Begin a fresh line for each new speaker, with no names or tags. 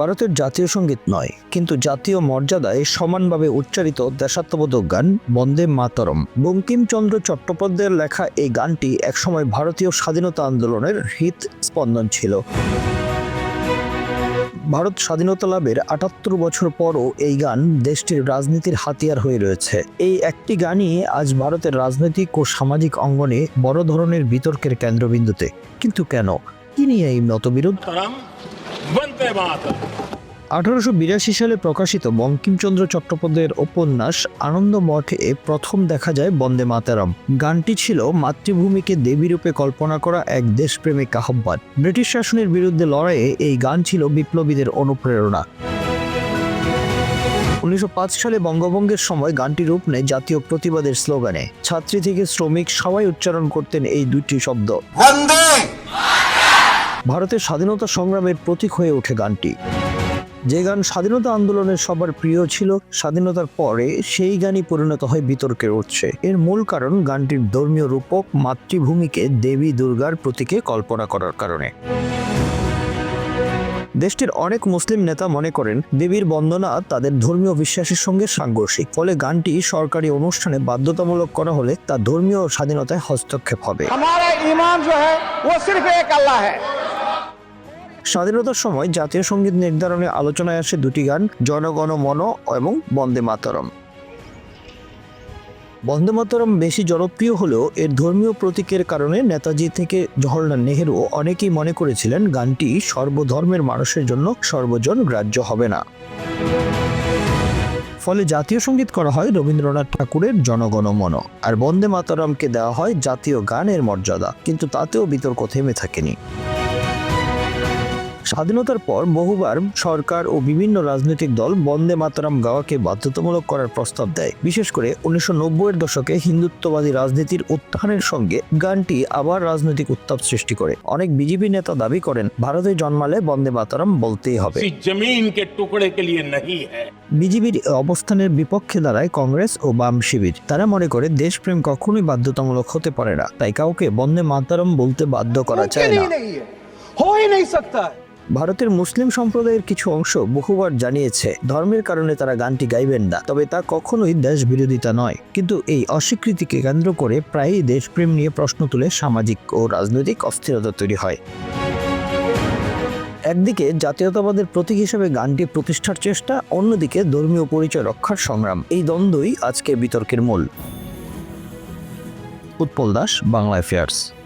ভারতের জাতীয় সংগীত নয়, কিন্তু জাতীয় মর্যাদায় সমানভাবে উচ্চারিত দেশাত্মবোধক গান বন্দে মাতরম। বঙ্কিমচন্দ্র চট্টোপাধ্যায়ের লেখা এই গানটি একসময় ভারতীয় স্বাধীনতা আন্দোলনের হৃদ স্পন্দন ছিল। ভারত স্বাধীনতা লাভের আটাত্তর বছর পরও এই গান দেশটির রাজনীতির হাতিয়ার হয়ে রয়েছে। এই একটি গানই আজ ভারতের রাজনৈতিক ও সামাজিক অঙ্গনে বড় ধরনের বিতর্কের কেন্দ্রবিন্দুতে। কিন্তু কেন? কি নিয়ে এই মতবিরোধ? আঠারোশো বিরাশি সালে প্রকাশিত বঙ্কিমচন্দ্র চট্টোপাধ্যায়ের উপন্যাস আনন্দ মঠে প্রথম দেখা যায় বন্দে মাতারাম। গানটি ছিল মাতৃভূমিকে দেবীরূপে কল্পনা করা এক দেশপ্রেমিক আহ্বান। ব্রিটিশ শাসনের বিরুদ্ধে লড়াইয়ে এই গান ছিল বিপ্লবীদের অনুপ্রেরণা। উনিশশো পাঁচ সালে বঙ্গভঙ্গের সময় গানটি রূপ নেয় জাতীয় প্রতিবাদের স্লোগানে। ছাত্রী থেকে শ্রমিক সবাই উচ্চারণ করতেন এই দুটি শব্দ।
वंदे
ভারতের স্বাধীনতা সংগ্রামের প্রতীক হয়ে ওঠে গানটি। যে গান স্বাধীনতা আন্দোলনের সবার প্রিয় ছিল, স্বাধীনতার পরে সেই গানই পরিণত হয় বিতর্কের উৎসে। এর মূল কারণ গানটির ধর্মীয় রূপক, মাতৃভূমিকে দেবী দুর্গার প্রতীকে কল্পনা করার কারণে। দেশটির অনেক মুসলিম নেতা মনে করেন, দেবীর বন্দনা তাদের ধর্মীয় বিশ্বাসের সঙ্গে সাংঘর্ষিক, ফলে গানটি সরকারি অনুষ্ঠানে বাধ্যতামূলক করা হলে তা ধর্মীয় স্বাধীনতায় হস্তক্ষেপ হবে।
জো ও এক আল্লাহ
স্বাধীনতার সময় জাতীয় সংগীত নির্ধারণে আলোচনায় আসে দুটি গান জনগণ মন এবং বন্দে মাতরম। বন্দে মাতরম বেশি জনপ্রিয় হলেও এর ধর্মীয় প্রতীকের কারণে নেতাজি থেকে জওহরলাল নেহেরু অনেকেই মনে করেছিলেন গানটি সর্বধর্মের মানুষের জন্য সর্বজন গ্রাহ্য হবে না। ফলে জাতীয় সংগীত করা হয় রবীন্দ্রনাথ ঠাকুরের জনগণ মন আর বন্দে মাতরমকে দেওয়া হয় জাতীয় গানের মর্যাদা। কিন্তু তাতেও বিতর্ক থেমে থাকেনি। স্বাধীনতার পর বহুবার সরকার ও বিভিন্ন রাজনৈতিক দল বন্দে মাতারাম গাওয়াকে বাধ্যতামূলক করার প্রস্তাব দেয় বিশেষ করে উনিশশো নব্বইয়ের দশকে হিন্দুত্ববাদী রাজনীতির উত্থানের সঙ্গে গানটি আবার রাজনৈতিক উত্তাপ সৃষ্টি করে অনেক বিজেপি নেতা দাবি করেন ভারতে জন্মালে বন্দে মাতারাম বলতেই হবে
किसी जमीन के टुकड़े के लिए नहीं है
বিজেপির অবস্থানের বিপক্ষে দাঁড়ায় কংগ্রেস ও বাম শিবির তারা মনে করে দেশপ্রেম কখনোই বাধ্যতামূলক হতে পারে না তাই কাউকে বন্দে মাতারম বলতে বাধ্য করা যায়
मुमकिन
না
ही नहीं है हो ही नहीं सकता है
ভারতের মুসলিম সম্প্রদায়ের কিছু অংশ বহুবার জানিয়েছে, ধর্মের কারণে তারা গানটি গাইবেন না, তবে তা কখনোই দেশ বিরোধিতা নয়। কিন্তু এই অস্বীকৃতিকে কেন্দ্র করে প্রায়ই দেশপ্রেম নিয়ে প্রশ্ন তুলে সামাজিক ও রাজনৈতিক অস্থিরতা তৈরি হয়। একদিকে জাতীয়তাবাদের প্রতীক হিসেবে গানটি প্রতিষ্ঠার চেষ্টা, অন্যদিকে ধর্মীয় পরিচয় রক্ষার সংগ্রাম। এই দ্বন্দ্বই আজকে বিতর্কের মূল। উৎপল দাস, বাংলা অ্যাফেয়ার্স